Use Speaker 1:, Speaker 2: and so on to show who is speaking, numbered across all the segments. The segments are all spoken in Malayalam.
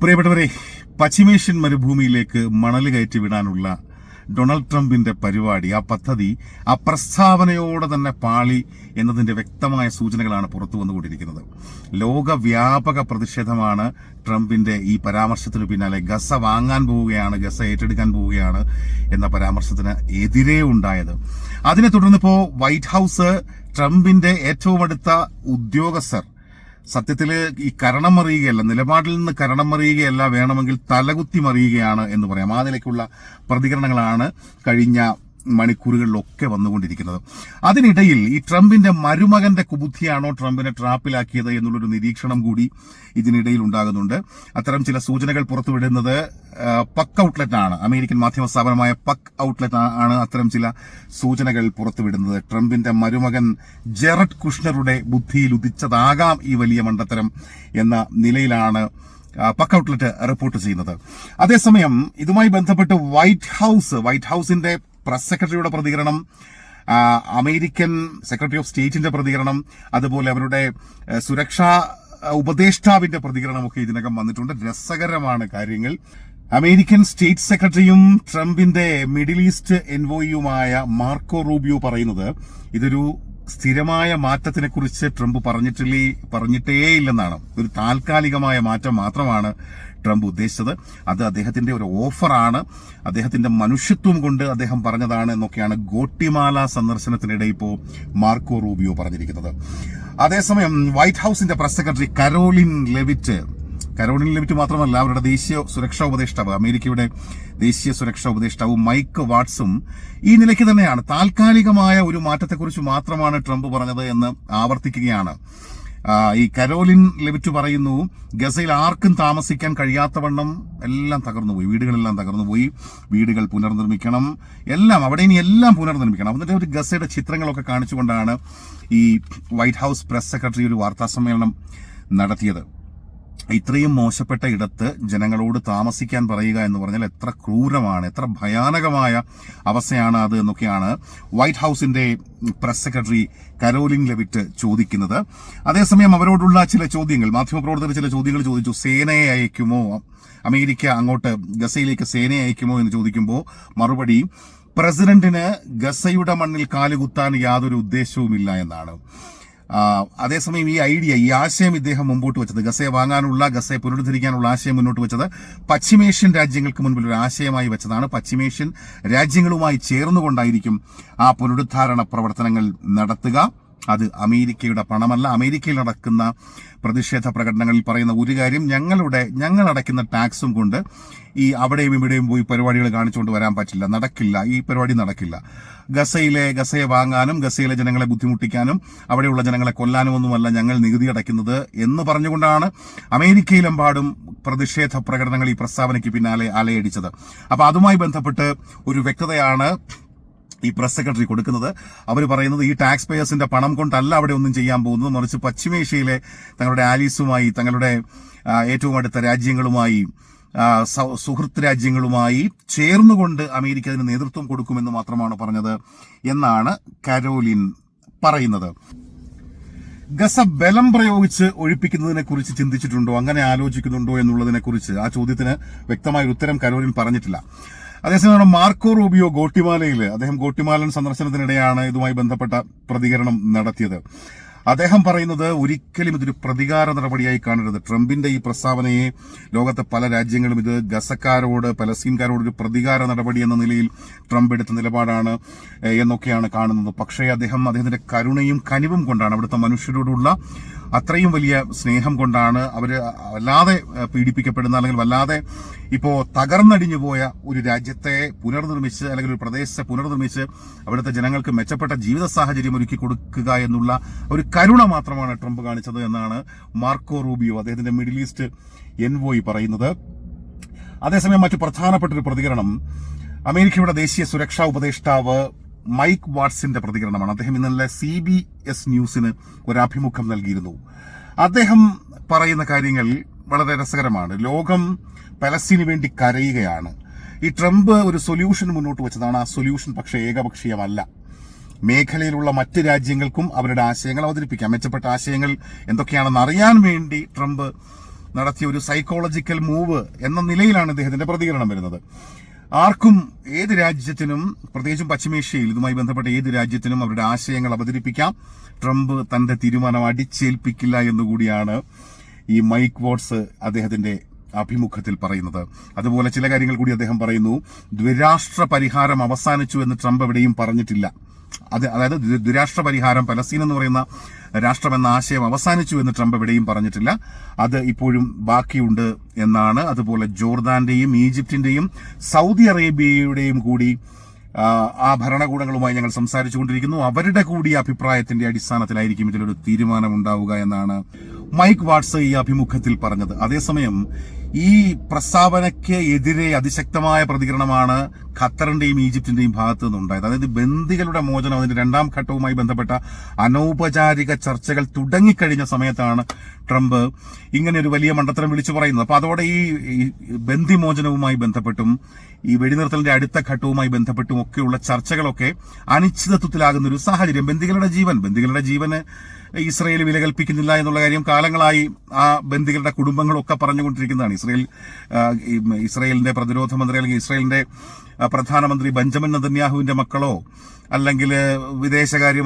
Speaker 1: പ്രിയപ്പെട്ടവരെ പശ്ചിമേഷ്യൻ മരുഭൂമിയിലേക്ക് മണൽ കയറ്റി വിടാനുള്ള ഡൊണാൾഡ് ട്രംപിന്റെ പരിപാടി ആ പദ്ധതി ആ പ്രസ്താവനയോടെ തന്നെ പാളി എന്നതിന്റെ വ്യക്തമായ സൂചനകളാണ് പുറത്തു വന്നുകൊണ്ടിരിക്കുന്നത്. ലോകവ്യാപക പ്രതിഷേധമാണ് ട്രംപിന്റെ ഈ പരാമർശത്തിന് പിന്നാലെ ഗസ വാങ്ങാൻ പോവുകയാണ് ഗസ ഏറ്റെടുക്കാൻ പോവുകയാണ് എന്ന പരാമർശത്തിന് എതിരെ ഉണ്ടായത്. അതിനെ തുടർന്ന് ഇപ്പോ വൈറ്റ് ഹൌസ് ട്രംപിന്റെ ഏറ്റവും അടുത്ത ഉദ്യോഗസ്ഥർ സത്യത്തിൽ ഈ കരണം മറിയുകയല്ല നിലപാടിൽ നിന്ന് കരണം മറിയുകയല്ല വേണമെങ്കിൽ തലകുത്തി മറിയുകയാണ് എന്ന് പറയാം. ആ നിലയ്ക്കുള്ള പ്രതികരണങ്ങളാണ് കഴിഞ്ഞ മണിക്കൂറുകളിലൊക്കെ വന്നുകൊണ്ടിരിക്കുന്നത്. അതിനിടയിൽ ഈ ട്രംപിന്റെ മരുമകന്റെ കുബുദ്ധിയാണോ ട്രംപിനെ ട്രാപ്പിലാക്കിയത് എന്നുള്ളൊരു നിരീക്ഷണം കൂടി ഇതിനിടയിൽ ഉണ്ടാകുന്നുണ്ട്. അത്തരം ചില സൂചനകൾ പുറത്തുവിടുന്നത് പക്ക് ഔട്ട്ലെറ്റ് ആണ് അമേരിക്കൻ മാധ്യമ സ്ഥാപനമായ പക്ക് ഔട്ട്ലെറ്റ് ആണ് അത്തരം ചില സൂചനകൾ പുറത്തുവിടുന്നത്. ട്രംപിന്റെ മരുമകൻ ജെറഡ് കുഷ്ണറുടെ ബുദ്ധിയിൽ ഉദിച്ചതാകാം ഈ വലിയ മണ്ടത്തരം എന്ന നിലയിലാണ് പക്ക് ഔട്ട്ലെറ്റ് റിപ്പോർട്ട് ചെയ്യുന്നത്. അതേസമയം ഇതുമായി ബന്ധപ്പെട്ട് വൈറ്റ് ഹൌസ് വൈറ്റ് ഹൌസിന്റെ പ്രസ് സെക്രട്ടറിയുടെ പ്രതികരണം അമേരിക്കൻ സെക്രട്ടറി ഓഫ് സ്റ്റേറ്റിന്റെ പ്രതികരണം അതുപോലെ അവരുടെ സുരക്ഷാ ഉപദേഷ്ടാവിന്റെ പ്രതികരണമൊക്കെ ഇതിനകം വന്നിട്ടുണ്ട്. രസകരമാണ് കാര്യങ്ങൾ. അമേരിക്കൻ സ്റ്റേറ്റ് സെക്രട്ടറിയും ട്രംപിന്റെ മിഡിൽ ഈസ്റ്റ് എൻവോയിയുമായ മാർക്കോ റൂബിയോ പറയുന്നത് ഇതൊരു സ്ഥിരമായ മാറ്റത്തിനെ കുറിച്ച് ട്രംപ് പറഞ്ഞിട്ടില്ലേ പറഞ്ഞിട്ടേ ഇല്ലെന്നാണ് ഒരു താൽക്കാലികമായ മാറ്റം മാത്രമാണ് ട്രംപ് ഉദ്ദേശിച്ചത്. അത് അദ്ദേഹത്തിന്റെ ഒരു ഓഫറാണ്. അദ്ദേഹത്തിന്റെ മനുഷ്യത്വം കൊണ്ട് അദ്ദേഹം പറഞ്ഞതാണ് എന്നൊക്കെയാണ് ഗോട്ടിമാല സന്ദർശനത്തിനിടെ ഇപ്പോൾ മാർക്കോ റൂബിയോ പറഞ്ഞിരിക്കുന്നത്. അതേസമയം white ഹൌസിന്റെ press secretary Karoline Leavitt Karoline Leavitt മാത്രമല്ല അവരുടെ ദേശീയ സുരക്ഷാ ഉപദേഷ്ടാവ് അമേരിക്കയുടെ ദേശീയ സുരക്ഷാ ഉപദേഷ്ടാവ് മൈക്ക് വാട്സും ഈ നിലയ്ക്ക് തന്നെയാണ്. താൽക്കാലികമായ ഒരു മാറ്റത്തെക്കുറിച്ച് മാത്രമാണ് ട്രംപ് പറഞ്ഞത് എന്ന് ആവർത്തിക്കുകയാണ്. ഈ കരോലിൻ ലെവിറ്റ് പറയുന്നു ഗസയിൽ ആർക്കും താമസിക്കാൻ കഴിയാത്തവണ്ണം എല്ലാം തകർന്നുപോയി വീടുകളെല്ലാം തകർന്നുപോയി വീടുകൾ പുനർനിർമ്മിക്കണം എല്ലാം അവിടെ ഇനി എല്ലാം പുനർനിർമ്മിക്കണം. എന്നിട്ട് ഒരു ഗസയുടെ ചിത്രങ്ങളൊക്കെ കാണിച്ചുകൊണ്ടാണ് ഈ വൈറ്റ് ഹൗസ് പ്രസ് സെക്രട്ടറി ഒരു വാർത്താ സമ്മേളനം നടത്തിയത്. ഇത്രയും മോശപ്പെട്ട ഇടത്ത് ജനങ്ങളോട് താമസിക്കാൻ പറയുക എന്ന് പറഞ്ഞാൽ എത്ര ക്രൂരമാണ് എത്ര ഭയാനകമായ അവസ്ഥയാണ് അത് എന്നൊക്കെയാണ് വൈറ്റ് ഹൗസിന്റെ പ്രസ് സെക്രട്ടറി കരോലിൻ ലെവിറ്റ് ചോദിക്കുന്നത്. അതേസമയം അവരോടുള്ള ചില ചോദ്യങ്ങൾ മാധ്യമപ്രവർത്തകർ ചില ചോദ്യങ്ങൾ ചോദിച്ചു. സേനയെ അയക്കുമോ? അമേരിക്ക അങ്ങോട്ട് ഗസയിലേക്ക് സേനയെ അയക്കുമോ എന്ന് ചോദിക്കുമ്പോൾ മറുപടി പ്രസിഡന്റിന് ഗസയുടെ മണ്ണിൽ കാലുകുത്താൻ യാതൊരു ഉദ്ദേശവുമില്ല എന്നാണ്. അതേസമയം ഈ ഐഡിയ ഈ ആശയം ഇദ്ദേഹം മുമ്പോട്ട് വെച്ചത് ഗസയെ വാങ്ങാനുള്ള ഗസയെ പുനരുദ്ധരിക്കാനുള്ള ആശയം മുന്നോട്ട് വെച്ചത് പശ്ചിമേഷ്യൻ രാജ്യങ്ങൾക്ക് മുൻപിൽ ഒരു ആശയമായി വെച്ചതാണ്. പശ്ചിമേഷ്യൻ രാജ്യങ്ങളുമായി ചേർന്നുകൊണ്ടായിരിക്കും ആ പുനരുദ്ധാരണ പ്രവർത്തനങ്ങൾ നടത്തുക. അത് അമേരിക്കയുടെ പണമല്ല അമേരിക്കയിൽ നടക്കുന്ന പ്രതിഷേധ പ്രകടനങ്ങളിൽ പറയുന്ന ഒരു കാര്യം ഞങ്ങളുടെ ഞങ്ങൾ അടയ്ക്കുന്ന ടാക്സും കൊണ്ട് ഈ അവിടെയും ഇവിടെയും പോയി പരിപാടികൾ കാണിച്ചുകൊണ്ട് വരാൻ പറ്റില്ല നടക്കില്ല ഈ പരിപാടി നടക്കില്ല. ഗസയിലെ ഗസയെ വാങ്ങാനും ഗസയിലെ ജനങ്ങളെ ബുദ്ധിമുട്ടിക്കാനും അവിടെയുള്ള ജനങ്ങളെ കൊല്ലാനും ഒന്നുമല്ല ഞങ്ങൾ നികുതി അടയ്ക്കുന്നത് എന്ന് പറഞ്ഞുകൊണ്ടാണ് അമേരിക്കയിലെമ്പാടും പ്രതിഷേധ പ്രകടനങ്ങൾ ഈ പ്രസ്താവനയ്ക്ക് പിന്നാലെ അലയടിച്ചത്. അപ്പോൾ അതുമായി ബന്ധപ്പെട്ട് ഒരു വ്യക്തതയാണ് ഈ പ്രസ് സെക്രട്ടറി കൊടുക്കുന്നത്. അവർ പറയുന്നത് ഈ ടാക്സ് പേയേഴ്സിന്റെ പണം കൊണ്ടല്ല അവിടെ ഒന്നും ചെയ്യാൻ പോകുന്നത്. മറിച്ച് പശ്ചിമേഷ്യയിലെ തങ്ങളുടെ ആലീസുമായി തങ്ങളുടെ ഏറ്റവും അടുത്ത രാജ്യങ്ങളുമായി സുഹൃത്ത് രാജ്യങ്ങളുമായി ചേർന്നുകൊണ്ട് അമേരിക്ക അതിന് നേതൃത്വം കൊടുക്കുമെന്ന് മാത്രമാണ് പറഞ്ഞത് എന്നാണ് കരോലിൻ പറയുന്നത്. ഗസ ബലം പ്രയോഗിച്ച് ഒഴിപ്പിക്കുന്നതിനെ കുറിച്ച് ചിന്തിച്ചിട്ടുണ്ടോ? അങ്ങനെ ആലോചിക്കുന്നുണ്ടോ എന്നുള്ളതിനെ കുറിച്ച്? ആ ചോദ്യത്തിന് വ്യക്തമായ ഉത്തരം കരോലിൻ പറഞ്ഞിട്ടില്ല. അതേസമയം മാർക്കോ റൂബിയോ ഗോട്ടിമാലയിൽ അദ്ദേഹം ഗോട്ടിമാലൻ സന്ദർശനത്തിനിടെയാണ് ഇതുമായി ബന്ധപ്പെട്ട പ്രതികരണം നടത്തിയത്. അദ്ദേഹം പറയുന്നത് ഒരിക്കലും ഇതൊരു പ്രതികാര നടപടിയായി കാണരുത്. ട്രംപിന്റെ ഈ പ്രസ്താവനയെ ലോകത്തെ പല രാജ്യങ്ങളും ഇത് ഗസക്കാരോട് പലസ്തീൻകാരോട് ഒരു പ്രതികാര നടപടി എന്ന നിലയിൽ ട്രംപ് എടുത്ത നിലപാടാണ് എന്നൊക്കെയാണ് കാണുന്നത്. പക്ഷേ അദ്ദേഹം അദ്ദേഹത്തിന്റെ കരുണയും കനിവും കൊണ്ടാണ് അവിടുത്തെ മനുഷ്യരോടുള്ള അത്രയും വലിയ സ്നേഹം കൊണ്ടാണ് അവർ വല്ലാതെ പീഡിപ്പിക്കപ്പെടുന്ന അല്ലെങ്കിൽ വല്ലാതെ ഇപ്പോൾ തകർന്നടിഞ്ഞു പോയ ഒരു രാജ്യത്തെ പുനർനിർമ്മിച്ച് അല്ലെങ്കിൽ ഒരു പ്രദേശത്തെ പുനർനിർമ്മിച്ച് അവിടുത്തെ ജനങ്ങൾക്ക് മെച്ചപ്പെട്ട ജീവിത സാഹചര്യം ഒരുക്കി കൊടുക്കുക എന്നുള്ള ഒരു കരുണ മാത്രമാണ് ട്രംപ് കാണിച്ചത് എന്നാണ് മാർക്കോ റൂബിയോ അദ്ദേഹത്തിന്റെ മിഡിൽ ഈസ്റ്റ് എൻവോയി പറയുന്നത്. അതേസമയം മറ്റു പ്രധാനപ്പെട്ട ഒരു പ്രതികരണം അമേരിക്കയുടെ ദേശീയ സുരക്ഷാ ഉപദേഷ്ടാവ് മൈക്ക് വാട്സിന്റെ പ്രതികരണമാണ്. അദ്ദേഹം ഇന്നലെ സി ബി എസ് ന്യൂസിന് ഒരു അഭിമുഖം നൽകിയിരുന്നു. അദ്ദേഹം പറയുന്ന കാര്യങ്ങൾ വളരെ രസകരമാണ്. ലോകം പലസ്തീന് വേണ്ടി കരയുകയാണ്. ഈ ട്രംപ് ഒരു സൊല്യൂഷൻ മുന്നോട്ട് വെച്ചതാണ്. ആ സൊല്യൂഷൻ പക്ഷേ ഏകപക്ഷീയമല്ല. മേഖലയിലുള്ള മറ്റ് രാജ്യങ്ങൾക്കും അവരുടെ ആശയങ്ങൾ അവതരിപ്പിക്കാം. മെച്ചപ്പെട്ട ആശയങ്ങൾ എന്തൊക്കെയാണെന്ന് അറിയാൻ വേണ്ടി ട്രംപ് നടത്തിയ ഒരു സൈക്കോളജിക്കൽ മൂവ് എന്ന നിലയിലാണ് ഇദ്ദേഹത്തിന്റെ പ്രതികരണം വരുന്നത്. ആർക്കും ഏത് രാജ്യത്തിനും പ്രത്യേകിച്ചും പശ്ചിമേഷ്യയിൽ ഇതുമായി ബന്ധപ്പെട്ട ഏത് രാജ്യത്തിനും അവരുടെ ആശയങ്ങൾ അവതരിപ്പിക്കാം. ട്രംപ് തന്റെ തീരുമാനം അടിച്ചേൽപ്പിക്കില്ല എന്നുകൂടിയാണ് ഈ മൈക്ക് വോട്ട്സ് അദ്ദേഹത്തിന്റെ അഭിമുഖത്തിൽ പറയുന്നത്. അതുപോലെ ചില കാര്യങ്ങൾ കൂടി അദ്ദേഹം പറയുന്നു. ദ്വിരാഷ്ട്ര പരിഹാരം അവസാനിച്ചു എന്ന് ട്രംപ് എവിടെയും പറഞ്ഞിട്ടില്ല. അത് അതായത് ദുരാഷ്ട്ര പരിഹാരം പലസ്തീൻ എന്ന് പറയുന്ന രാഷ്ട്രം എന്ന ആശയം അവസാനിച്ചു എന്ന് ട്രംപ് എവിടെയും പറഞ്ഞിട്ടില്ല. അത് ഇപ്പോഴും ബാക്കിയുണ്ട് എന്നാണ്. അതുപോലെ ജോർദാന്റെയും ഈജിപ്തിന്റെയും സൗദി അറേബ്യയുടെയും കൂടി ആ, ഭരണകൂടങ്ങളുമായി ഞങ്ങൾ സംസാരിച്ചുകൊണ്ടിരിക്കുന്നു. അവരുടെ കൂടി അഭിപ്രായത്തിന്റെ അടിസ്ഥാനത്തിലായിരിക്കും ഇതിലൊരു തീരുമാനം ഉണ്ടാവുക എന്നാണ് മൈക്ക് വാട്സ് ഈ അഭിമുഖത്തിൽ പറഞ്ഞത്. അതേസമയം ഈ പ്രസ്താവനയ്ക്ക് എതിരെ അതിശക്തമായ പ്രതികരണമാണ് ഖത്തറിന്റെയും ഈജിപ്തിന്റെയും ഭാഗത്തു നിന്നുണ്ടായത്. അതായത് ബന്ദികളുടെ മോചനം അതിന്റെ രണ്ടാം ഘട്ടവുമായി ബന്ധപ്പെട്ട അനൗപചാരിക ചർച്ചകൾ തുടങ്ങിക്കഴിഞ്ഞ സമയത്താണ് ട്രംപ് ഇങ്ങനെ ഒരു വലിയ മണ്ടത്തരം വിളിച്ചു പറയുന്നത്. അപ്പൊ അതോടെ ഈ ബന്ദി മോചനവുമായി ബന്ധപ്പെട്ടും ഈ വെടിനിർത്തലിന്റെ അടുത്ത ഘട്ടവുമായി ബന്ധപ്പെട്ടും ഒക്കെയുള്ള ചർച്ചകളൊക്കെ അനിശ്ചിതത്വത്തിലാകുന്ന ഒരു സാഹചര്യം. ബന്ദികളുടെ ജീവൻ ബന്ദികളുടെ ജീവന് ഇസ്രയേൽ വില കൽപ്പിക്കുന്നില്ല എന്നുള്ള കാര്യം കാലങ്ങളായി ആ ബന്ദികളുടെ കുടുംബങ്ങളൊക്കെ പറഞ്ഞുകൊണ്ടിരിക്കുന്നതാണ്. ഇസ്രയേൽ ഇസ്രയേലിന്റെ പ്രതിരോധ മന്ത്രി അല്ലെങ്കിൽ ഇസ്രയേലിന്റെ പ്രധാനമന്ത്രി ബെഞ്ചമിൻ നദന്യാഹുവിന്റെ മക്കളോ അല്ലെങ്കിൽ വിദേശകാര്യ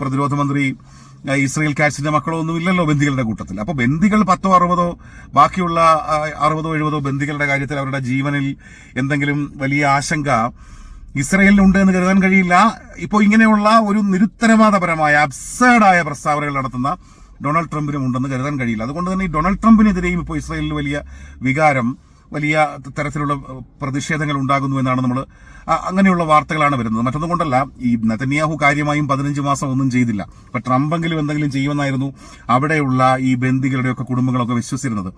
Speaker 1: പ്രതിരോധ മന്ത്രി ഇസ്രയേൽ കാറ്റ്സിന്റെ മക്കളോ ഒന്നും ഇല്ലല്ലോ ബന്ദികളുടെ കൂട്ടത്തിൽ. അപ്പൊ ബന്ദികൾ പത്തോ അറുപതോ ബാക്കിയുള്ള അറുപതോ എഴുപതോ ബന്ദികളുടെ കാര്യത്തിൽ അവരുടെ ജീവനിൽ എന്തെങ്കിലും വലിയ ആശങ്ക ഇസ്രയേലിനുണ്ട് എന്ന് കരുതാൻ കഴിയില്ല. ഇപ്പോൾ ഇങ്ങനെയുള്ള ഒരു നിരുത്തരവാദപരമായ അബ്സേർഡായ പ്രസ്താവനകൾ നടത്തുന്ന ഡൊണാൾഡ് ട്രംപിനും ഉണ്ടെന്ന് കരുതാൻ കഴിയില്ല. അതുകൊണ്ട് തന്നെ ഈ ഡൊണാൾഡ് ട്രംപിനെതിരെയും ഇപ്പോൾ ഇസ്രയേലിൽ വലിയ വികാരം വലിയ തരത്തിലുള്ള പ്രതിഷേധങ്ങൾ ഉണ്ടാകുന്നു എന്നാണ് നമ്മൾ അങ്ങനെയുള്ള വാർത്തകളാണ് വരുന്നത്. മറ്റൊന്നും കൊണ്ടല്ല ഈ നെതന്യാഹു കാര്യമായും പതിനഞ്ച് മാസം ഒന്നും ചെയ്തില്ല. ഇപ്പം ട്രംപെങ്കിലും എന്തെങ്കിലും ചെയ്യുമെന്നായിരുന്നു അവിടെയുള്ള ഈ ബന്ദികളുടെയൊക്കെ കുടുംബങ്ങളൊക്കെ വിശ്വസിച്ചിരുന്നത്.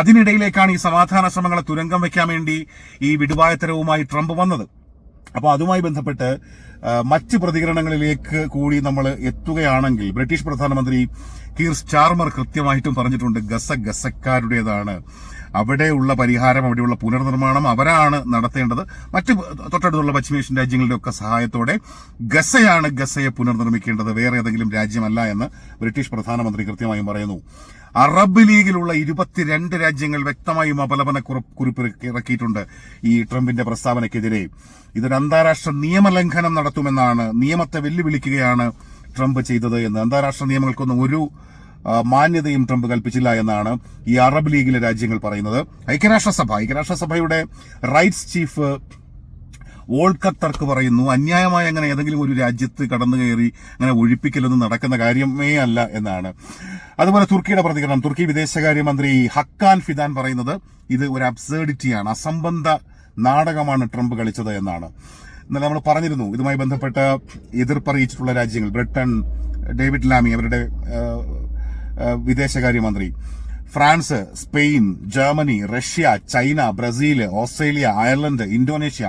Speaker 1: അതിനിടയിലേക്കാണ് ഈ സമാധാന ശ്രമങ്ങളെ തുരങ്കം വയ്ക്കാൻ വേണ്ടി ഈ വിടുവായത്തരവുമായി ട്രംപ് വന്നത്. അപ്പോൾ അതുമായി ബന്ധപ്പെട്ട് മറ്റ് പ്രതികരണങ്ങളിലേക്ക് കൂടി നമ്മൾ എത്തുകയാണെങ്കിൽ ബ്രിട്ടീഷ് പ്രധാനമന്ത്രി കീർ സ്റ്റാർമർ കൃത്യമായിട്ടും പറഞ്ഞിട്ടുണ്ട് ഗസ ഗസക്കാരുടേതാണ്. അവിടെയുള്ള പരിഹാരം അവിടെയുള്ള പുനർനിർമ്മാണം അവരാണ് നടത്തേണ്ടത്. മറ്റ് തൊട്ടടുത്തുള്ള പശ്ചിമേഷ്യൻ രാജ്യങ്ങളുടെ ഒക്കെ സഹായത്തോടെ ഗസയാണ് ഗസയെ പുനർനിർമ്മിക്കേണ്ടത്. വേറെ ഏതെങ്കിലും രാജ്യമല്ല എന്ന് ബ്രിട്ടീഷ് പ്രധാനമന്ത്രി കൃത്യമായും പറയുന്നു. അറബ് ലീഗിലുള്ള ഇരുപത്തിരണ്ട് രാജ്യങ്ങൾ വ്യക്തമായും അപലപന കുറിപ്പ് ഇറക്കിയിട്ടുണ്ട് ഈ ട്രംപിന്റെ പ്രസ്താവനയ്ക്കെതിരെ ഇതൊരു അന്താരാഷ്ട്ര നിയമലംഘനം നടത്തുമെന്നാണ് നിയമത്തെ വെല്ലുവിളിക്കുകയാണ് ട്രംപ് ചെയ്തത് എന്ന്. അന്താരാഷ്ട്ര നിയമങ്ങൾക്കൊന്നും ഒരു മാന്യതയും ട്രംപ് കൽപ്പിച്ചില്ല എന്നാണ് ഈ അറബ് ലീഗിലെ രാജ്യങ്ങൾ പറയുന്നത്. ഐക്യരാഷ്ട്രസഭ. ഐക്യരാഷ്ട്രസഭയുടെ റൈറ്റ്സ് ചീഫ് വോൾക്കത്തർക്ക് പറയുന്നു. അന്യായമായ അങ്ങനെ ഏതെങ്കിലും ഒരു രാജ്യത്ത് കടന്നു കയറി അങ്ങനെ ഒഴിപ്പിക്കലൊന്നും നടക്കുന്ന കാര്യമേ അല്ല എന്നാണ്. അതുപോലെ തുർക്കിയുടെ പ്രതികരണം. തുർക്കി വിദേശകാര്യമന്ത്രി ഹക്കാൻ ഫിദാൻ പറയുന്നത് ഇത് ഒരു അബ്സേർഡിറ്റിയാണ് അസംബന്ധ നാടകമാണ് ട്രംപ് കളിച്ചത് എന്നാണ്. എന്നാൽ നമ്മൾ പറഞ്ഞിരുന്നു ഇതുമായി ബന്ധപ്പെട്ട എതിർപ്പറിയിച്ചിട്ടുള്ള രാജ്യങ്ങൾ ബ്രിട്ടൻ ഡേവിഡ് ലാമി അവരുടെ വിദേശകാര്യമന്ത്രി. France Spain Germany Russia China Brazil Australia Ireland Indonesia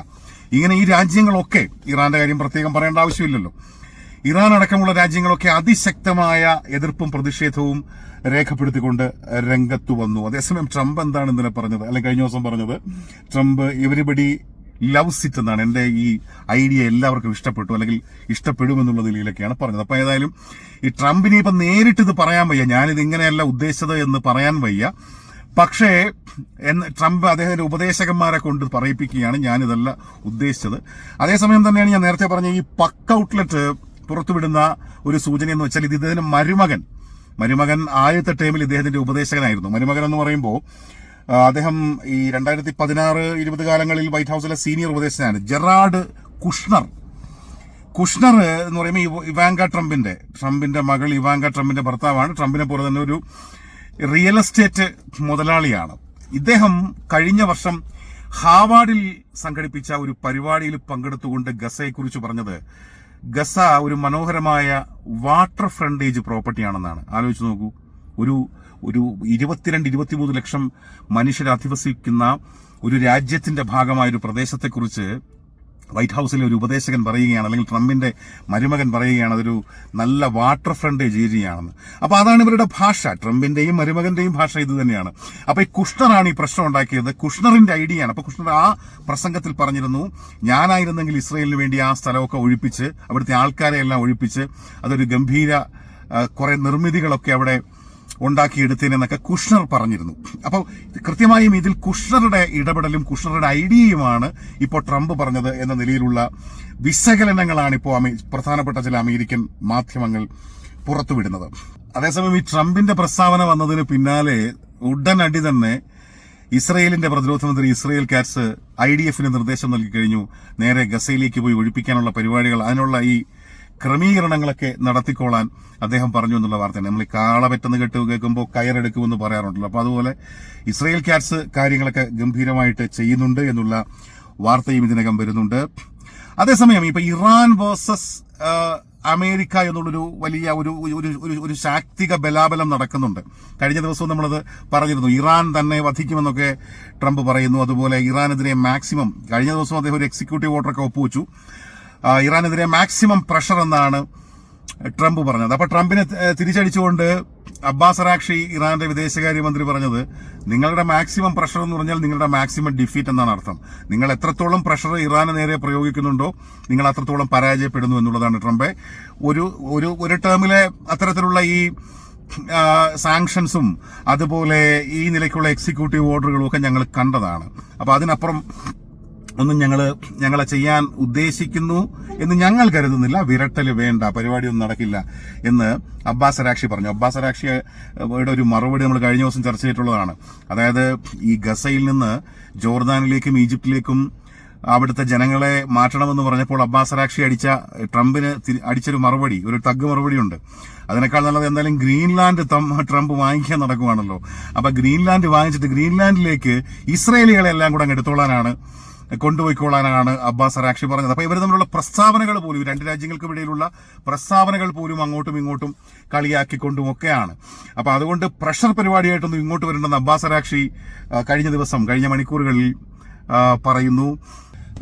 Speaker 1: ഇങ്ങനെ ഈ രാജ്യങ്ങളൊക്കെ ഇറാന്റെ കാര്യം പ്രത്യേകം പറയേണ്ട ആവശ്യമില്ലല്ലോ. ഇറാൻ അടക്കമുള്ള രാജ്യങ്ങളൊക്കെ അതിശക്തമായ എതിർപ്പും പ്രതിഷേധവും രേഖപ്പെടുത്തിക്കൊണ്ട് രംഗത്ത് വന്നു. അതേസമയം ട്രംപ് എന്താണ് ഇന്നലെ പറഞ്ഞത്? അല്ലെങ്കിൽ കഴിഞ്ഞ ദിവസം പറഞ്ഞത്? ട്രംപ് എവരിബഡി ലവ് സിറ്റ് എന്നാണ്. എന്റെ ഈ ഐഡിയ എല്ലാവർക്കും ഇഷ്ടപ്പെട്ടു അല്ലെങ്കിൽ ഇഷ്ടപ്പെടുമെന്നുള്ള നിലയിലൊക്കെയാണ് പറഞ്ഞത്. അപ്പൊ ഏതായാലും ഈ ട്രംപിനെ ഇപ്പം നേരിട്ട് ഇത് പറയാൻ വയ്യ. ഞാനിത് ഇങ്ങനെയല്ല ഉദ്ദേശിച്ചത് എന്ന് പറയാൻ വയ്യ. പക്ഷേ എന്ന് ട്രംപ് അദ്ദേഹത്തിന്റെ ഉപദേശകന്മാരെ കൊണ്ട് പറയിപ്പിക്കുകയാണ് ഞാനിതല്ല ഉദ്ദേശിച്ചത്. അതേസമയം തന്നെയാണ് ഞാൻ നേരത്തെ പറഞ്ഞ ഈ പക്ക് ഔട്ട്ലെറ്റ് പുറത്തുവിടുന്ന ഒരു സൂചന എന്ന് വെച്ചാൽ ഇത് ഇദ്ദേഹത്തിന് മരുമകൻ മരുമകൻ ആദ്യത്തെ ടൈമിൽ ഇദ്ദേഹത്തിന്റെ ഉപദേശകനായിരുന്നു. മരുമകൻ എന്ന് പറയുമ്പോൾ അദ്ദേഹം ഈ രണ്ടായിരത്തി പതിനാറ് ഇരുപത് കാലങ്ങളിൽ വൈറ്റ് ഹൗസിലെ സീനിയർ ഉപദേശകനാണ് ജെറാഡ് കുഷ്ണർ. കുഷ്ണർ എന്ന് പറയുമ്പോൾ ഇവ- ഇവാങ്ക ട്രംപിന്റെ ട്രംപിന്റെ മകൾ ഇവാങ്ക ട്രംപിന്റെ ഭർത്താവാണ്. ട്രംപിനെ പോലെ തന്നെ ഒരു റിയൽ എസ്റ്റേറ്റ് മുതലാളിയാണ്. ഇദ്ദേഹം കഴിഞ്ഞ വർഷം ഹാവാർഡിൽ സംഘടിപ്പിച്ച ഒരു പരിപാടിയിൽ പങ്കെടുത്തുകൊണ്ട് ഗസയെക്കുറിച്ച് പറഞ്ഞത് ഗസ ഒരു മനോഹരമായ വാട്ടർ ഫ്രണ്ടേജ് പ്രോപ്പർട്ടിയാണെന്നാണ്. ആലോചിച്ച് നോക്കൂ. ഒരു ഒരു ഇരുപത്തിരണ്ട് ഇരുപത്തിമൂന്ന് ലക്ഷം മനുഷ്യർ അധിവസിക്കുന്ന ഒരു രാജ്യത്തിന്റെ ഭാഗമായ ഒരു പ്രദേശത്തെക്കുറിച്ച് വൈറ്റ് ഹൗസിലെ ഒരു ഉപദേശകൻ പറയുകയാണ് അല്ലെങ്കിൽ ട്രംപിന്റെ മരുമകൻ പറയുകയാണ് അതൊരു നല്ല വാട്ടർ ഫ്രണ്ടേജ് ഏരിയയാണെന്ന് അപ്പൊ അതാണ് ഇവരുടെ ഭാഷ. ട്രംപിന്റെയും മരുമകന്റെയും ഭാഷ ഇത് തന്നെയാണ്. അപ്പൊ ഈ കുഷ്ണറാണ് ഈ പ്രശ്നം ഉണ്ടാക്കിയത്. കുഷ്ണറിന്റെ ഐഡിയയാണ്. അപ്പോൾ കുഷ്ണർ ആ പ്രസംഗത്തിൽ പറഞ്ഞിരുന്നു ഞാനായിരുന്നെങ്കിൽ ഇസ്രയേലിന് വേണ്ടി ആ സ്ഥലമൊക്കെ ഒഴിപ്പിച്ച് അവിടുത്തെ ആൾക്കാരെ എല്ലാം ഒഴിപ്പിച്ച് അതൊരു ഗംഭീര കുറെ നിർമ്മിതികളൊക്കെ അവിടെ ഉണ്ടാക്കിയെടുത്തേനെന്നൊക്കെ കുഷ്ണർ പറഞ്ഞിരുന്നു. അപ്പോൾ കൃത്യമായും ഇതിൽ കുഷ്ണറുടെ ഇടപെടലും കുഷ്ണറുടെ ഐഡിയയുമാണ് ഇപ്പോൾ ട്രംപ് പറഞ്ഞത് എന്ന നിലയിലുള്ള വിശകലനങ്ങളാണ് ഇപ്പോൾ പ്രധാനപ്പെട്ട ചില അമേരിക്കൻ മാധ്യമങ്ങൾ പുറത്തുവിടുന്നത്. അതേസമയം ഈ ട്രംപിന്റെ പ്രസ്താവന വന്നതിന് പിന്നാലെ ഉടനടി തന്നെ ഇസ്രയേലിന്റെ പ്രതിരോധ മന്ത്രി ഇസ്രയേൽ കാറ്റ്സ് ഐ ഡി എഫിന് നിർദ്ദേശം നൽകി കഴിഞ്ഞു. നേരെ ഗസയിലേക്ക് പോയി ഒഴിപ്പിക്കാനുള്ള പരിപാടികൾ അതിനുള്ള ഈ ക്രമീകരണങ്ങളൊക്കെ നടത്തിക്കോളാൻ അദ്ദേഹം പറഞ്ഞു എന്നുള്ള വാർത്തയാണ്. നമ്മൾ ഈ കാള പെട്ടെന്ന് കേട്ട് കേൾക്കുമ്പോൾ കയറെടുക്കുമെന്ന് പറയാറുണ്ടല്ലോ. അപ്പോൾ അതുപോലെ ഇസ്രയേൽ ക്യാറ്റ്സ് കാര്യങ്ങളൊക്കെ ഗംഭീരമായിട്ട് ചെയ്യുന്നുണ്ട് എന്നുള്ള വാർത്തയും ഇതിനകം വരുന്നുണ്ട്. അതേസമയം ഇപ്പൊ ഇറാൻ വേഴ്സസ് അമേരിക്ക എന്നുള്ളൊരു വലിയ ഒരു ഒരു ഒരു ശാക്തിക ബലാബലം നടക്കുന്നുണ്ട്. കഴിഞ്ഞ ദിവസവും നമ്മളത് പറഞ്ഞിരുന്നു. ഇറാൻ തന്നെ വധിക്കുമെന്നൊക്കെ ട്രംപ് പറയുന്നു. അതുപോലെ ഇറാനെതിരെ മാക്സിമം കഴിഞ്ഞ ദിവസം അദ്ദേഹം ഒരു എക്സിക്യൂട്ടീവ് ഓർഡറൊക്കെ ഒപ്പുവെച്ചു. ഇറാനെതിരെ മാക്സിമം പ്രഷർ എന്നാണ് ട്രംപ് പറഞ്ഞത്. അപ്പോൾ ട്രംപിനെ തിരിച്ചടിച്ചുകൊണ്ട് അബ്ബാസ് അറാക്ഷി ഇറാന്റെ വിദേശകാര്യമന്ത്രി പറഞ്ഞത് നിങ്ങളുടെ മാക്സിമം പ്രഷർ എന്ന് പറഞ്ഞാൽ നിങ്ങളുടെ മാക്സിമം ഡിഫീറ്റ് എന്നാണ് അർത്ഥം. നിങ്ങൾ എത്രത്തോളം പ്രഷർ ഇറാന് നേരെ പ്രയോഗിക്കുന്നുണ്ടോ നിങ്ങൾ അത്രത്തോളം പരാജയപ്പെടുന്നു എന്നുള്ളതാണ് ട്രംപ്. ഒരു ഒരു ഒരു ടേമിലെ അത്തരത്തിലുള്ള ഈ സാങ്ഷൻസും അതുപോലെ ഈ നിലയ്ക്കുള്ള എക്സിക്യൂട്ടീവ് ഓർഡറുകളും ഒക്കെ ഞങ്ങൾ കണ്ടതാണ്. അപ്പോൾ അതിനപ്പുറം ഒന്നും ഞങ്ങൾ ഞങ്ങളെ ചെയ്യാൻ ഉദ്ദേശിക്കുന്നു എന്ന് ഞങ്ങൾ കരുതുന്നില്ല. വിരട്ടൽ വേണ്ട. പരിപാടിയൊന്നും നടക്കില്ല എന്ന് അബ്ബാസ് പറഞ്ഞു. അബ്ബാസ് അരാക്ഷിയുടെ ഒരു മറുപടി നമ്മൾ കഴിഞ്ഞ ദിവസം ചർച്ച ചെയ്തിട്ടുള്ളതാണ്. അതായത് ഈ ഗസയിൽ നിന്ന് ജോർദാനിലേക്കും ഈജിപ്തിലേക്കും അവിടുത്തെ ജനങ്ങളെ മാറ്റണമെന്ന് പറഞ്ഞപ്പോൾ അബ്ബാസ് അരാക്ഷി അടിച്ച ട്രംപിന് അടിച്ചൊരു മറുപടി ഒരു തഗ് മറുപടിയുണ്ട്. അതിനേക്കാൾ നല്ലത് എന്തായാലും ഗ്രീൻലാൻഡ് ട്രംപ് വാങ്ങിക്കാൻ നടക്കുവാണല്ലോ. അപ്പൊ ഗ്രീൻലാൻഡ് വാങ്ങിച്ചിട്ട് ഗ്രീൻലാൻഡിലേക്ക് ഇസ്രയേലികളെ എല്ലാം കൂടെ അങ്ങ് എടുത്തോളാനാണ് കൊണ്ടുപോയിക്കോളാനാണ് അബ്ബാസ് അറാക്ഷി പറഞ്ഞത്. അപ്പോൾ ഇവർ തമ്മിലുള്ള പ്രസ്താവനകൾ പോലും രണ്ട് രാജ്യങ്ങൾക്കും ഇടയിലുള്ള പ്രസ്താവനകൾ പോലും അങ്ങോട്ടും ഇങ്ങോട്ടും കളിയാക്കിക്കൊണ്ടും ഒക്കെയാണ് അപ്പൊ അതുകൊണ്ട് പ്രഷർ പരിപാടിയായിട്ടൊന്നും ഇങ്ങോട്ട് വരേണ്ടെന്ന് അബ്ബാസ് അറാക്ഷി കഴിഞ്ഞ ദിവസം കഴിഞ്ഞ മണിക്കൂറുകളിൽ പറയുന്നു.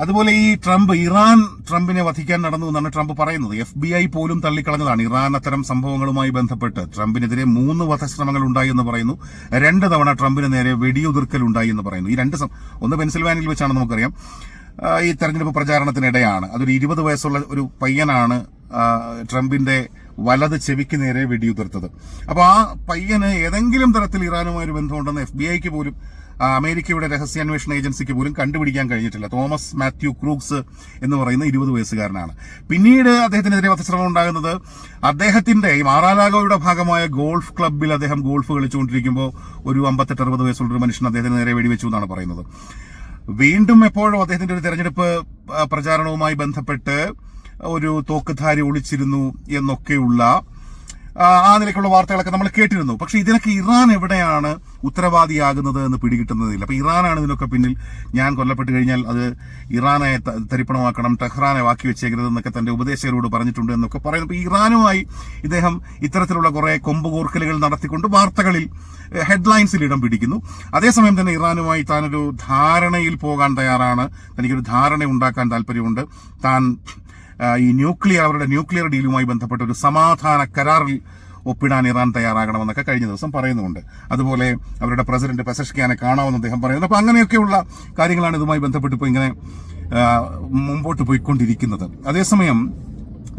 Speaker 1: അതുപോലെ ഈ ട്രംപ് ഇറാൻ ട്രംപിനെ വധിക്കാൻ നടന്നു എന്നാണ് ട്രംപ് പറയുന്നത്. എഫ് ബി ഐ പോലും തള്ളിക്കളഞ്ഞതാണ്. ഇറാൻ അത്തരം സംഭവങ്ങളുമായി ബന്ധപ്പെട്ട് ട്രംപിനെതിരെ മൂന്ന് വധശ്രമങ്ങൾ ഉണ്ടായി എന്ന് പറയുന്നു. രണ്ട് തവണ ട്രംപിന് നേരെ വെടിയുതിർക്കൽ ഉണ്ടായി എന്ന് പറയുന്നു. ഈ രണ്ട് ഒന്ന് പെൻസിൽവാനിയിൽ വെച്ചാണ് നമുക്കറിയാം. ഈ തെരഞ്ഞെടുപ്പ് പ്രചാരണത്തിനിടെയാണ്. അതൊരു ഇരുപത് വയസ്സുള്ള ഒരു പയ്യനാണ് ട്രംപിന്റെ വലത് ചെവിക്ക് നേരെ വെടിയുതിർത്തത്. അപ്പോൾ ആ പയ്യന് ഏതെങ്കിലും തരത്തിൽ ഇറാനുമായി ഒരു ബന്ധമുണ്ടെന്ന് എഫ് ബി ഐക്ക് പോലും അമേരിക്കയുടെ രഹസ്യാന്വേഷണ ഏജൻസിക്ക് പോലും കണ്ടുപിടിക്കാൻ കഴിഞ്ഞിട്ടില്ല. തോമസ് മാത്യു ക്രൂക്സ് എന്ന് പറയുന്ന ഇരുപത് വയസ്സുകാരനാണ്. പിന്നീട് അദ്ദേഹത്തിനെതിരെ വധശ്രമം ഉണ്ടാകുന്നത് അദ്ദേഹത്തിന്റെ ഈ മാറാലാഗോയുടെ ഭാഗമായ ഗോൾഫ് ക്ലബ്ബിൽ അദ്ദേഹം ഗോൾഫ് കളിച്ചുകൊണ്ടിരിക്കുമ്പോൾ ഒരു അമ്പത്തെട്ട് അറുപത് വയസ്സുള്ള ഒരു മനുഷ്യൻ അദ്ദേഹത്തിന് നേരെ വെടിവെച്ചു എന്നാണ് പറയുന്നത്. വീണ്ടും എപ്പോഴും അദ്ദേഹത്തിന്റെ ഒരു തെരഞ്ഞെടുപ്പ് പ്രചാരണവുമായി ബന്ധപ്പെട്ട് ഒരു തോക്കുധാരി ഒളിച്ചിരുന്നു എന്നൊക്കെയുള്ള ആ, നിലയ്ക്കുള്ള വാർത്തകളൊക്കെ നമ്മൾ കേട്ടിരുന്നു. പക്ഷെ ഇതിനൊക്കെ ഇറാൻ എവിടെയാണ് ഉത്തരവാദിയാകുന്നത് എന്ന് പിടികിട്ടുന്നതില്ല. അപ്പൊ ഇറാനാണ് ഇതിനൊക്കെ പിന്നിൽ. ഞാൻ കൊല്ലപ്പെട്ട് കഴിഞ്ഞാൽ അത് ഇറാനെ തരിപ്പണമാക്കണം ടെഹ്റാനെ വാക്കി വെച്ചേക്കരുത് എന്നൊക്കെ തന്റെ ഉപദേശകരോട് പറഞ്ഞിട്ടുണ്ട് എന്നൊക്കെ പറയുന്നു. അപ്പൊ ഇറാനുമായി ഇദ്ദേഹം ഇത്തരത്തിലുള്ള കുറെ കൊമ്പുകോർക്കലുകൾ നടത്തിക്കൊണ്ട് വാർത്തകളിൽ ഹെഡ്ലൈൻസിൽ ഇടം പിടിക്കുന്നു. അതേസമയം തന്നെ ഇറാനുമായി താനൊരു ധാരണയിൽ പോകാൻ തയ്യാറാണ്. തനിക്കൊരു ധാരണ ഉണ്ടാക്കാൻ താല്പര്യമുണ്ട്. താൻ ഈ ന്യൂക്ലിയർ അവരുടെ ന്യൂക്ലിയർ ഡീലുമായി ബന്ധപ്പെട്ട ഒരു സമാധാന കരാറിൽ ഒപ്പിടാൻ ഇറാൻ തയ്യാറാകണമെന്നൊക്കെ കഴിഞ്ഞ ദിവസം പറയുന്നുണ്ട്. അതുപോലെ അവരുടെ പ്രസിഡന്റ് പെസഷ്കിയാനെ കാണാമെന്ന് അദ്ദേഹം പറയുന്നു. അപ്പൊ അങ്ങനെയൊക്കെയുള്ള കാര്യങ്ങളാണ് ഇതുമായി ബന്ധപ്പെട്ട് ഇപ്പോൾ ഇങ്ങനെ മുമ്പോട്ട് പോയിക്കൊണ്ടിരിക്കുന്നത്. അതേസമയം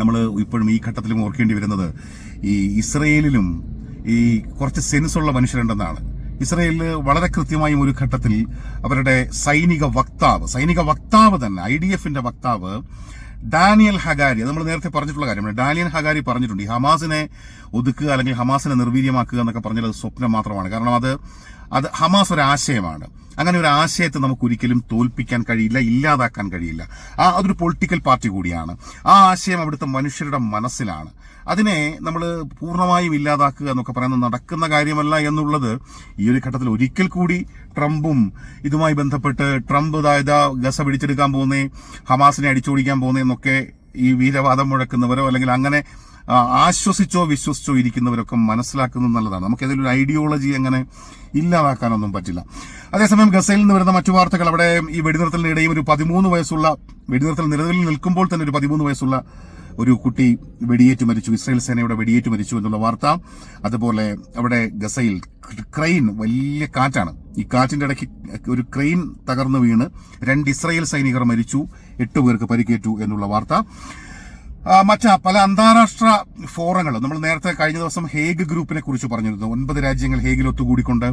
Speaker 1: നമ്മൾ ഇപ്പോഴും ഈ ഘട്ടത്തിലും ഓർക്കേണ്ടി വരുന്നത് ഈ ഇസ്രയേലിലും ഈ കുറച്ച് സെൻസുള്ള മനുഷ്യരുണ്ടെന്നാണ്. ഇസ്രയേലിൽ വളരെ കൃത്യമായും ഒരു ഘട്ടത്തിൽ അവരുടെ സൈനിക വക്താവ് സൈനിക വക്താവ് തന്നെ ഐ ഡി എഫിന്റെ വക്താവ് ഡാനിയൽ ഹഗാരി നമ്മൾ നേരത്തെ പറഞ്ഞിട്ടുള്ള കാര്യമാണ് ഡാനിയൽ ഹഗാരി പറഞ്ഞിട്ടുണ്ട് ഈ ഹമാസിനെ ഒതുക്കുക അല്ലെങ്കിൽ ഹമാസിനെ നിർവീര്യമാക്കുക എന്നൊക്കെ പറഞ്ഞാൽ അത് സ്വപ്നം മാത്രമാണ്. കാരണം അത് അത് ഹമാസ് ഒരു ആശയമാണ്. അങ്ങനെ ഒരു ആശയത്തെ നമുക്ക് ഒരിക്കലും തോൽപ്പിക്കാൻ കഴിയില്ല ഇല്ലാതാക്കാൻ കഴിയില്ല. ആ അതൊരു പൊളിറ്റിക്കൽ പാർട്ടി കൂടിയാണ്. ആ ആശയം അവിടുത്തെ മനുഷ്യരുടെ മനസ്സിലാണ്. അതിനെ നമ്മൾ പൂർണമായും ഇല്ലാതാക്കുക എന്നൊക്കെ പറയുന്നത് നടക്കുന്ന കാര്യമല്ല എന്നുള്ളത് ഈ ഒരു ഘട്ടത്തിൽ ഒരിക്കൽ കൂടി ട്രംപും ഇതുമായി ബന്ധപ്പെട്ട് ട്രംപ് അതായത് ഗസ പിടിച്ചെടുക്കാൻ പോകുന്നേ ഹമാസിനെ അടിച്ചോടിക്കാൻ പോകുന്നേ എന്നൊക്കെ ഈ വീരവാദം മുഴക്കുന്നവരോ അല്ലെങ്കിൽ അങ്ങനെ ആശ്വസിച്ചോ വിശ്വസിച്ചോ ഇരിക്കുന്നവരൊക്കെ മനസ്സിലാക്കുന്നത് നല്ലതാണ്. നമുക്ക് ഏതെങ്കിലും ഒരു ഐഡിയോളജി അങ്ങനെ ഇല്ലാതാക്കാനൊന്നും പറ്റില്ല. അതേസമയം ഗസയിൽ നിന്ന് വരുന്ന മറ്റു വാർത്തകൾ അവിടെ ഈ വെടിനിർത്തലിനിടയിൽ ഒരു പതിമൂന്ന് വയസ്സുള്ള വെടിനിർത്തൽ നിലവിൽ നിൽക്കുമ്പോൾ തന്നെ ഒരു പതിമൂന്ന് വയസ്സുള്ള ഒരു കുട്ടി വെടിയേറ്റ് മരിച്ചു. ഇസ്രായേൽ സേനയുടെ വെടിയേറ്റ് മരിച്ചു എന്നുള്ള വാർത്ത. അതുപോലെ അവിടെ ഗസയിൽ ക്രെയിൻ വലിയ കാറ്റാണ്. ഈ കാറ്റിന്റെ ഇടയ്ക്ക് ഒരു ക്രെയിൻ തകർന്നു വീണ് രണ്ട് ഇസ്രായേൽ സൈനികർ മരിച്ചു. എട്ട് പേർക്ക് പരിക്കേറ്റു എന്നുള്ള വാർത്ത. മറ്റ് പല അന്താരാഷ്ട്ര ഫോറങ്ങൾ നമ്മൾ നേരത്തെ കഴിഞ്ഞ ദിവസം ഹേഗ് ഗ്രൂപ്പിനെ കുറിച്ച് പറഞ്ഞിരുന്നു. ഒൻപത് രാജ്യങ്ങൾ ഹേഗിൽ ഒത്തുകൂടിക്കൊണ്ട്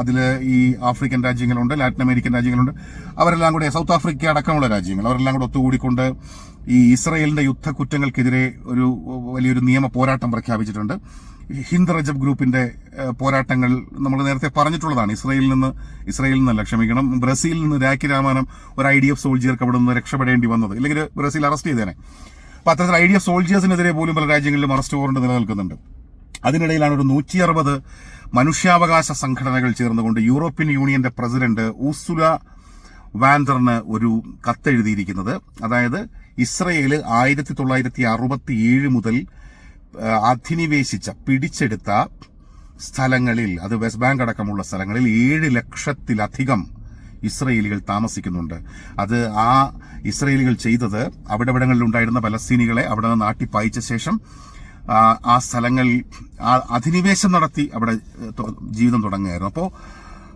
Speaker 1: അതിൽ ഈ ആഫ്രിക്കൻ രാജ്യങ്ങളുണ്ട് ലാറ്റിൻ അമേരിക്കൻ രാജ്യങ്ങളുണ്ട്. അവരെല്ലാം കൂടെ സൗത്ത് ആഫ്രിക്ക അടക്കമുള്ള രാജ്യങ്ങൾ അവരെല്ലാം കൂടെ ഒത്തുകൂടിക്കൊണ്ട് ഈ ഇസ്രയേലിന്റെ യുദ്ധക്കുറ്റങ്ങൾക്കെതിരെ ഒരു വലിയൊരു നിയമ പോരാട്ടം പ്രഖ്യാപിച്ചിട്ടുണ്ട്. ഹിന്ദ് റജബ് ഗ്രൂപ്പിന്റെ പോരാട്ടങ്ങൾ നമ്മൾ നേരത്തെ പറഞ്ഞിട്ടുള്ളതാണ്. ഇസ്രയേലിൽ നിന്ന് ഇസ്രയേലിൽ നിന്നല്ല ക്ഷമിക്കണം ബ്രസീലിൽ നിന്ന് രാഖി രാമാനം ഒരു ഐ ഡി എഫ് സോൾജിയർക്ക് അവിടെ നിന്ന് രക്ഷപ്പെടേണ്ടി വന്നത്. ഇല്ലെങ്കിൽ ബ്രസീൽ അറസ്റ്റ് ചെയ്തേനെ. അപ്പൊ അത്തരത്തിൽ ഐ ഡി എഫ് സോൾജിയേഴ്സിനെതിരെ പോലും പല രാജ്യങ്ങളിലും അറസ്റ്റ് വാറണ്ട് നിലനിൽക്കുന്നുണ്ട്. അതിനിടയിലാണ് ഒരു നൂറ്റി അറുപത് മനുഷ്യാവകാശ സംഘടനകൾ ചേർന്നുകൊണ്ട് യൂറോപ്യൻ യൂണിയന്റെ പ്രസിഡന്റ് ഊസുല വാൻഡറിന് ഒരു കത്തെഴുതിയിരിക്കുന്നത്. അതായത് ഇസ്രയേൽ ആയിരത്തി തൊള്ളായിരത്തി അറുപത്തി ഏഴ് മുതൽ അധിനിവേശിച്ച പിടിച്ചെടുത്ത സ്ഥലങ്ങളിൽ അത് വെസ്റ്റ് ബാങ്ക് അടക്കമുള്ള സ്ഥലങ്ങളിൽ ഏഴ് ലക്ഷത്തിലധികം ഇസ്രയേലികൾ താമസിക്കുന്നുണ്ട്. അത് ആ ഇസ്രയേലികൾ ചെയ്തത് അവിടെ ഇവിടങ്ങളിൽ ഉണ്ടായിരുന്ന പലസ്തീനികളെ അവിടെ നിന്ന് നാട്ടിപ്പായിച്ച ശേഷം ആ, സ്ഥലങ്ങൾ ആ അധിനിവേശം നടത്തി അവിടെ ജീവിതം തുടങ്ങുകയായിരുന്നു. അപ്പോൾ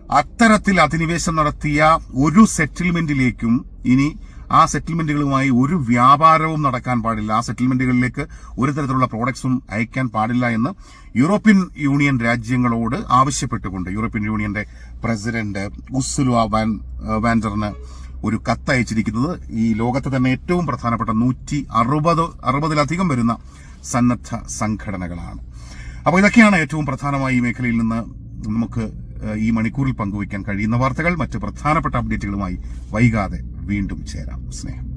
Speaker 1: അത്തരത്തിൽ അധിനിവേശം നടത്തിയ ഒരു സെറ്റിൽമെന്റിലേക്കും ഇനി ആ സെറ്റിൽമെന്റുകളുമായി ഒരു വ്യാപാരവും നടക്കാൻ പാടില്ല. ആ സെറ്റിൽമെന്റുകളിലേക്ക് ഒരു തരത്തിലുള്ള പ്രോഡക്ട്സും അയക്കാൻ പാടില്ല എന്ന് യൂറോപ്യൻ യൂണിയൻ രാജ്യങ്ങളോട് ആവശ്യപ്പെട്ടുകൊണ്ട് യൂറോപ്യൻ യൂണിയന്റെ പ്രസിഡന്റ് ഉസുലുവ വാൻ വാൻഡറിന് ഒരു കത്ത് അയച്ചിരിക്കുന്നത് ഈ ലോകത്തെ തന്നെ ഏറ്റവും പ്രധാനപ്പെട്ട നൂറ്റി അറുപത് അറുപതിലധികം വരുന്ന സന്നദ്ധ സംഘടനകളാണ്. അപ്പോൾ ഇതൊക്കെയാണ് ഏറ്റവും പ്രധാനമായി ഈ മേഖലയിൽ നിന്ന് നമുക്ക് ഈ മണിക്കൂറിൽ പങ്കുവയ്ക്കാൻ കഴിയുന്ന വാർത്തകൾ മറ്റ് പ്രധാനപ്പെട്ട അപ്ഡേറ്റുകളുമായി വൈകാതെ വീണ്ടും ചേരാം. സ്നേഹം.